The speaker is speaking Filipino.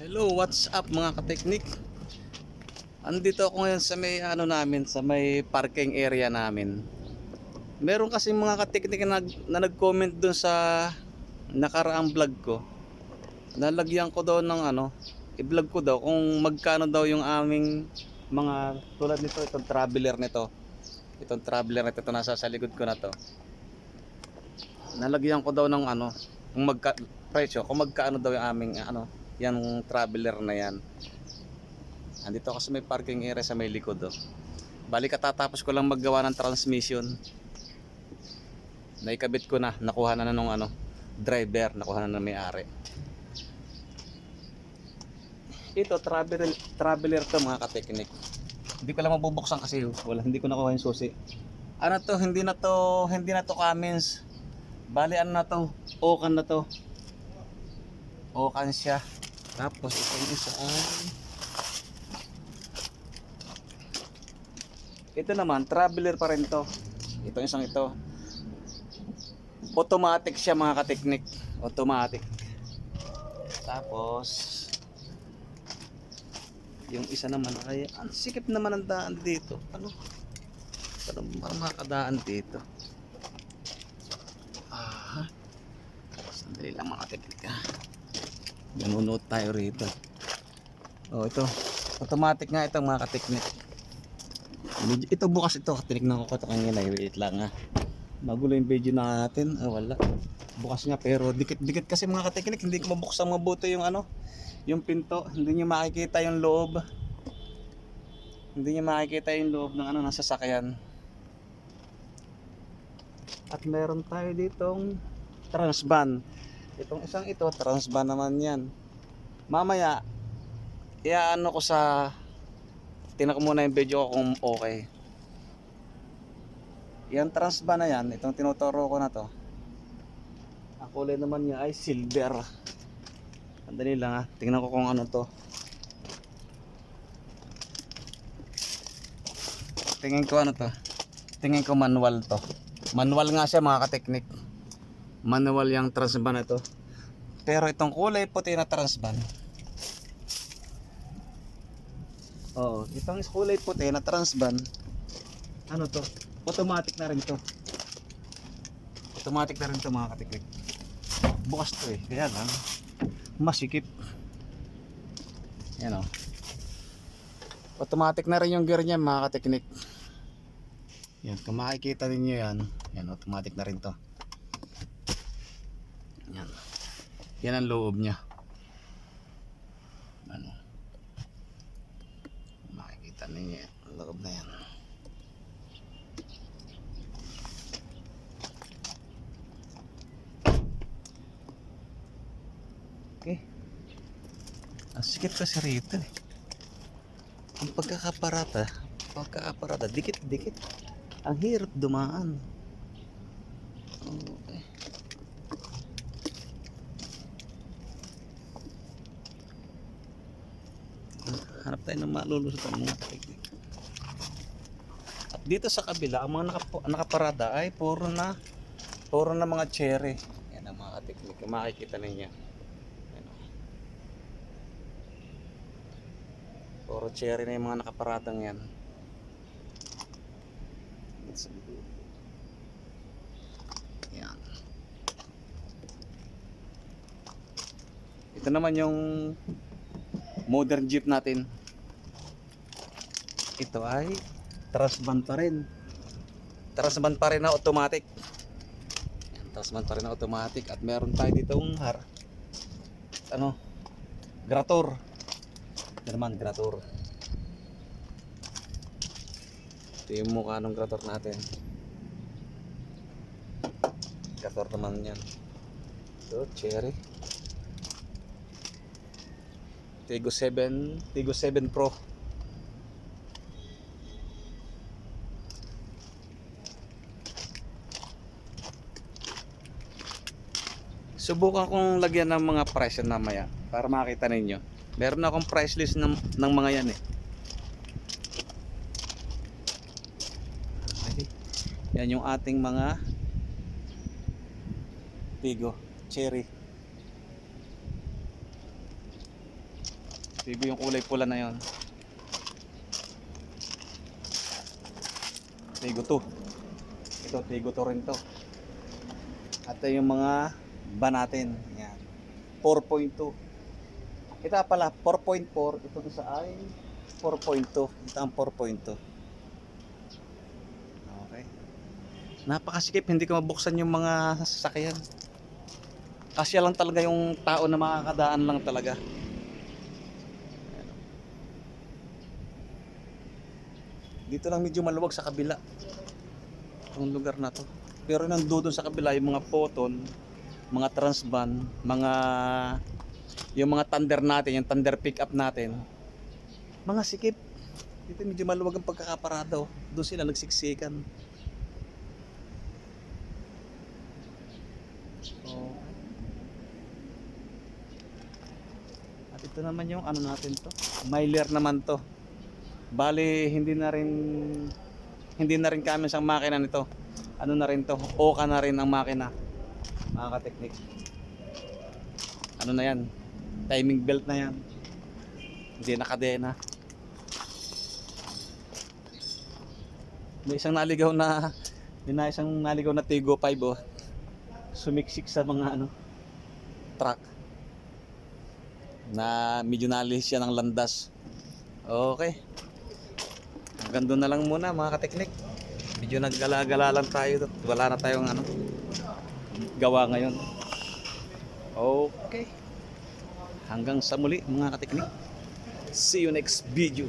Hello, what's up mga kateknik? Andito ako ngayon sa may ano namin, sa may parking area namin. Meron kasi mga kateknik na, na nag-comment dun sa nakaraang vlog ko. Nalagyan ko daw ng ano, i-vlog ko daw kung magkano daw yung aming mga tulad nito, itong traveler nito. Itong traveler na ito, ito nasa sa likod ko na to. Nalagyan ko daw ng ano, kung magka presyo, kung magkaano daw yung aming ano, yung traveler na yan. Andito ako sa may parking area sa may likod oh. Bali katatapos ko lang maggawa ng transmission. Naikabit ko na, nakuha na na nung ano, driver, nakuha na na may-ari. Ito traveler traveler to mga kateknik. Hindi ko lang mabubuksan kasi oh. wala hindi ko nakuha yung susi. Ano to, hindi na to, hindi na to Cummins. Bali ano na to, Okan na to. Okan siya. Tapos ito yung isa ay Ito naman, traveler pa rin to. Itong isang ito. Automatic siya mga kateknik. Automatic. Tapos, yung isa naman ay, ang sikip naman ang daan dito. Ano? Paano para makakadaan dito? Ah, sandali lang mga kateknik ha. Nanonood tayo rito. Oh, ito. Automatic nga ito mga kateknik. Medyo, ito bukas ito. Tinignan ko ito kanina. Wait lang ha. Magulo yung video natin. Ah, wala. Bukas nga pero dikit-dikit kasi mga kateknik. Hindi ko mabuksan mabuti yung ano. Yung pinto. Hindi nyo makikita yung loob. Hindi nyo makikita yung loob ng ano nasa sakyan. At meron tayo ditong transban. Itong isang ito, transban naman yan. Mamaya, iaano ko sa tingnan ko muna yung video ko kung okay. Yan transban na yan, itong tinuturo ko na to. Ang kulay naman niya ay silver. Andali lang ha, tingnan ko kung ano to. Tingin ko ano to. Tingin ko manual to. Manual nga siya mga kateknik. Manual yung transban na to. Pero itong kulay puti na transban. Oo, itong kulay puti na transban. Ano to? Automatic na rin to. Automatic na rin to mga katiklik. Bukas to eh. Kaya lang, masikip. Yan o. Automatic na rin yung gear niya mga kateknik. Yan, kung makikita ninyo yan, yan, automatic na rin to. Yan. Yan ang loob niya. Ano? Makikita ninyo ang loob na yan. Okay. Ang sikip kasi rito eh. Ang pagkakaparata, pagkakaparata, dikit-dikit. Ang hirap dumaan. Okay. Hanap tayo ng malulusutan mga teknik. At dito sa kabila, ang mga nakapo- nakaparada ay puro na puro na mga cherry. Yan ang mga teknik. Makikita ninyo. Puro cherry na yung mga nakaparadang yan. Yan. Ito naman yung modern jeep natin. Ito ay trasban pa rin. Trasban pa rin na automatic. Yan, trasban pa rin na automatic at meron tayo dito har ano grator. Naman grator. Ito yung mukha ng grator natin. Grator naman yan. Ito, cherry. Tigo 7, Tigo 7 Pro. Subukan kong lagyan ng mga presyo namaya para makita ninyo. Meron akong price list ng, ng mga yan eh. Yan yung ating mga Tigo, Cherry. Tigo yung kulay pula na yon. Tigo to. Ito, tigo to rin to. At yung mga ba natin. Yan. 4.2. Ito pala, 4.4. Ito isa ay 4.2. Ito ang 4.2. Okay. Napakasikip, hindi ko mabuksan yung mga sasakyan. Kasya lang talaga yung tao na makakadaan lang talaga. Dito lang medyo maluwag sa kabila. Itong lugar na to. Pero nang doon sa kabila yung mga poton, mga transban, mga yung mga thunder natin, yung thunder pickup natin. Mga sikip. Dito medyo maluwag ang pagkakaparado. Doon sila nagsiksikan. Oh. At ito naman yung ano natin to. Miler naman to. Bali, hindi na rin hindi na rin kami sa makina nito. Ano na rin to? Oka na rin ang makina. Mga ka-technique. Ano na yan? Timing belt na yan. Hindi na kadena. May isang naligaw na may na isang naligaw na Tigo 5 oh. Sumiksik sa mga ano truck na medyo nalis siya ng landas. Okay. Doon na lang muna mga kateknik. Medyo naggala-gala lang tayo. Wala na tayong ano, gawa ngayon. Okay. Hanggang sa muli mga kateknik. See you next video.